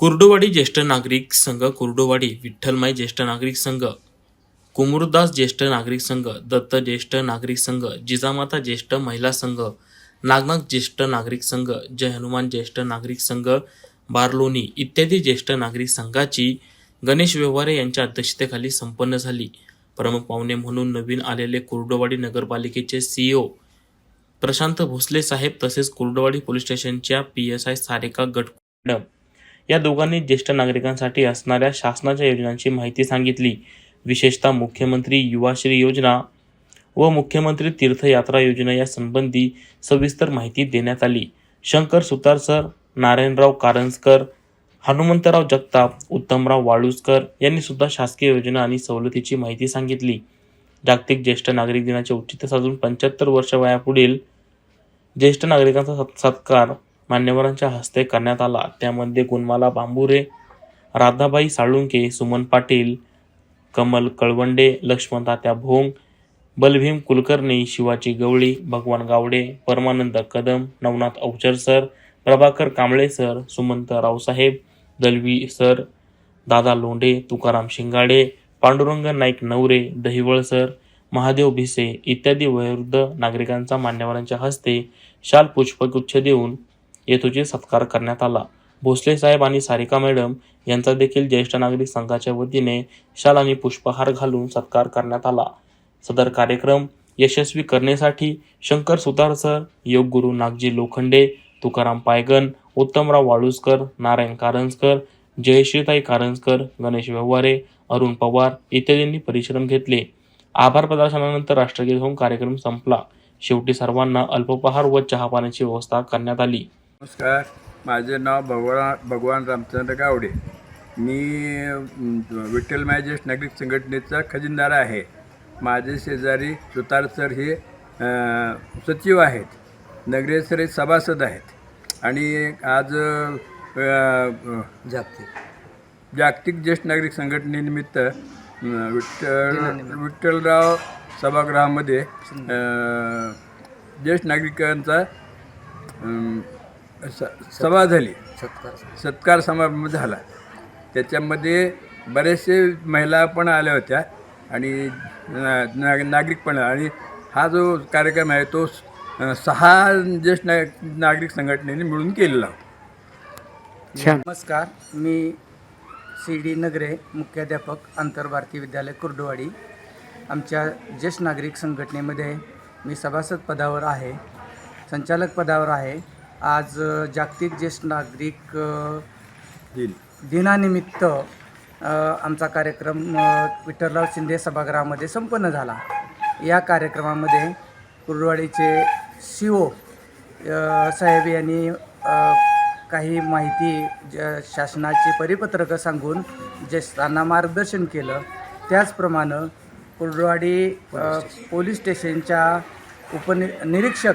कुर्डुवाडी ज्येष्ठ नागरिक संघ कुर्डुवाडी विठ्ठलमाई ज्येष्ठ नागरिक संघ कुमुरदास ज्येष्ठ नागरिक संघ दत्त ज्येष्ठ नागरिक संघ जिजामाता ज्येष्ठ महिला संघ नागनाथ ज्येष्ठ नागरिक संघ जय हनुमान ज्येष्ठ नागरिक संघ बारलोनी इत्यादी ज्येष्ठ नागरिक संघाची गणेश व्यवहारे यांच्या अध्यक्षतेखाली संपन्न झाली. प्रमुख पाहुणे म्हणून नवीन आलेले कुर्डुवाडी नगरपालिकेचे सीईओ प्रशांत भोसले साहेब तसेच कुर्डुवाडी पोलीस स्टेशनच्या P S I Sarika Gat madam या दोघांनी ज्येष्ठ नागरिकांसाठी असणाऱ्या शासनाच्या योजनांची माहिती सांगितली. विशेषतः मुख्यमंत्री युवाश्री योजना व मुख्यमंत्री तीर्थयात्रा योजना या संबंधी सविस्तर माहिती देण्यात आली. शंकर सुतार सर नारायणराव कारंजकर हनुमंतराव जगताप उत्तमराव वाळुसकर यांनी सुद्धा शासकीय योजना आणि सवलतीची माहिती सांगितली. जागतिक ज्येष्ठ नागरिक दिनाचे औचित्य साधून पंच्याहत्तर वर्ष वयापुढील ज्येष्ठ नागरिकांचा सत्- सत्कार मान्यवरांच्या हस्ते करण्यात आला. त्यामध्ये गुणमाला बांबुरे राधाबाई साळुंके सुमन पाटील कमल कळवंडे लक्ष्मण तात्या भोंग Balbhim Kulkarni Shivaji Gawali Bhagwan Gawade Parmanand Kadam Navnath Avachar sir Prabhakar Kamble sir Sumant Raosaheb Dalvi sir Dada Londhe Tukaram Shingade Pandurang Naik Navare Dahival sir Mahadev Bhise इत्यादी वयोवृद्ध नागरिकांचा मान्यवरांच्या हस्ते शाल पुष्पगुच्छ देऊन येथोचे सत्कार करण्यात आला. भोसले साहेब आणि सारिका मॅडम यांचा देखील ज्येष्ठ नागरिक संघाच्या वतीने शाल आणि पुष्पहार घालून सत्कार करण्यात आला. सदर कार्यक्रम यशस्वी करण्यासाठी शंकर सुतार सर योगगुरू नागजी लोखंडे तुकाराम पायगन उत्तमराव वाळुसकर नारायण कारंजकर जयश्रीताई कारंजकर गणेश व्यवहारे अरुण पवार इत्यादींनी परिश्रम घेतले. आभार प्रदर्शनानंतर राष्ट्रगीत होऊन कार्यक्रम संपला. शेवटी सर्वांना अल्पोपहार व चहापाण्याची व्यवस्था करण्यात आली. नमस्कार. माझे नाव भगवान भगवान रामचंद्र गावडे. मी विठ्ठल मॅजेस्ट नागरिक संघटनेचा खजिनदार आहे. माझे शेजारी सुतार सर हे सचिव आहेत. नगरे सर हे सभासद आहेत. आणि आज जागतिक. जागतिक ज्येष्ठ नागरिक संघटनेनिमित्त विठ्ठल विठ्ठलराव सभागृहामध्ये ज्येष्ठ नागरिकांचा स- सभा झाली. सत्कार सत्कार समारंभ झाला. त्याच्यामध्ये बरेचसे महिला पण आल्या होत्या आणि ना ना- नागरिक पण आणि हा जो कार्यक्रम आहे तो सहा ज्येष्ठ ना नागरिक संघटनेने मिळून केलेला होता. नमस्कार. मी सी डी नगरे मुख्याध्यापक आंतरभारतीय विद्यालय कुर्डुवाडी. आमच्या ज्येष्ठ नागरिक संघटनेमध्ये मी सभासद पदावर आहे संचालक पदावर आहे. आज जागतिक ज्येष्ठ नागरिक दिन. दिनानिमित्त आमचा कार्यक्रम विठ्ठलराव शिंदे सभागृहामध्ये संपन्न झाला. या कार्यक्रमामध्ये कुर्डवाडीचे सी ओ साहेब यांनी काही माहिती ज शासनाची परिपत्रकं सांगून ज्येष्ठांना मार्गदर्शन केलं. त्याचप्रमाणे कुर्डवाडी अ, पोलीस स्टेशनच्या उपनि निरीक्षक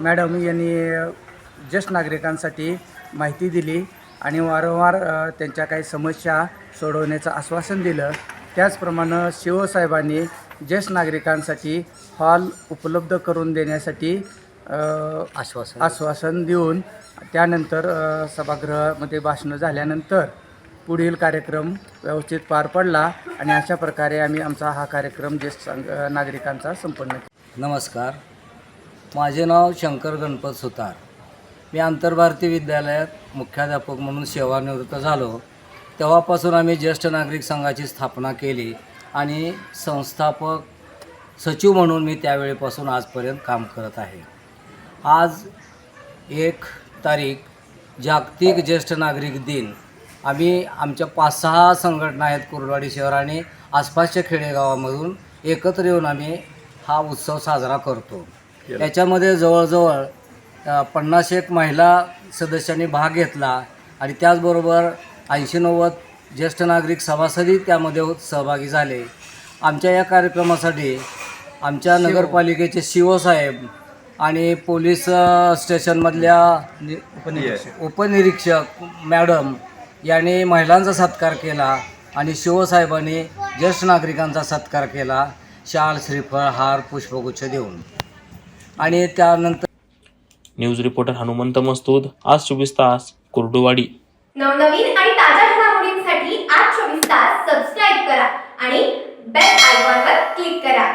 मॅडम यांनी ज्येष्ठ नागरिकांसाठी माहिती दिली आणि वारंवार त्यांच्या काही समस्या सोडवण्याचं आश्वासन दिलं. त्याचप्रमाणे शिवसाहेबांनी ज्येष्ठ नागरिकांसाठी हॉल उपलब्ध करून देण्यासाठी आश्वासन. आश्वासन देऊन त्यानंतर सभागृहामध्ये भाषणं झाल्यानंतर पुढील कार्यक्रम व्यवस्थित पार पडला आणि अशा प्रकारे आम्ही आमचा हा कार्यक्रम ज्येष्ठ नागरिकांचा संपन्न केला. नमस्कार. माझे नाव शंकर गणपत सुतार. मी आंतरभारती विद्यालयात मुख्याध्यापक म्हणून सेवानिवृत्त झालो. तेव्हापासून आम्ही ज्येष्ठ नागरिक संघाची स्थापना केली आणि संस्थापक सचिव म्हणून मी त्यावेळेपासून आजपर्यंत काम करत आहे. आज एक तारीख जागतिक ज्येष्ठ नागरिक दिन. आम्ही आमच्या पाच सहा संघटना आहेत कुर्डवाडी शहर आणि आसपासच्या खेडेगावामधून एकत्र येऊन आम्ही हा उत्सव साजरा करतो. याच्यामध्ये जवळजवळ पन्नास एक महिला सदस्यांनी भाग घेतला आणि त्याचबरोबर ऐंशी नव्वद ज्येष्ठ नागरिक सभासदही त्यामध्ये सहभागी झाले. आमच्या या कार्यक्रमासाठी आमच्या नगरपालिकेचे शिव साहेब आणि पोलीस स्टेशनमधल्या नि- उपनिरीक्षक. उपनिरीक्षक मॅडम यांनी महिलांचा सत्कार केला आणि शिवसाहेबांनी ज्येष्ठ नागरिकांचा सत्कार केला. शाल श्रीफळ हार पुष्पगुच्छ देऊन. आणि त्यानंतर न्यूज रिपोर्टर हनुमंत मस्तूद आज चोवीस तास कुर्डुवाडी. नवनवीन आणि ताज्या घडामोडींसाठी आज चोवीस तास सबस्क्राईब करा आणि बेल आयकॉनवर क्लिक करा.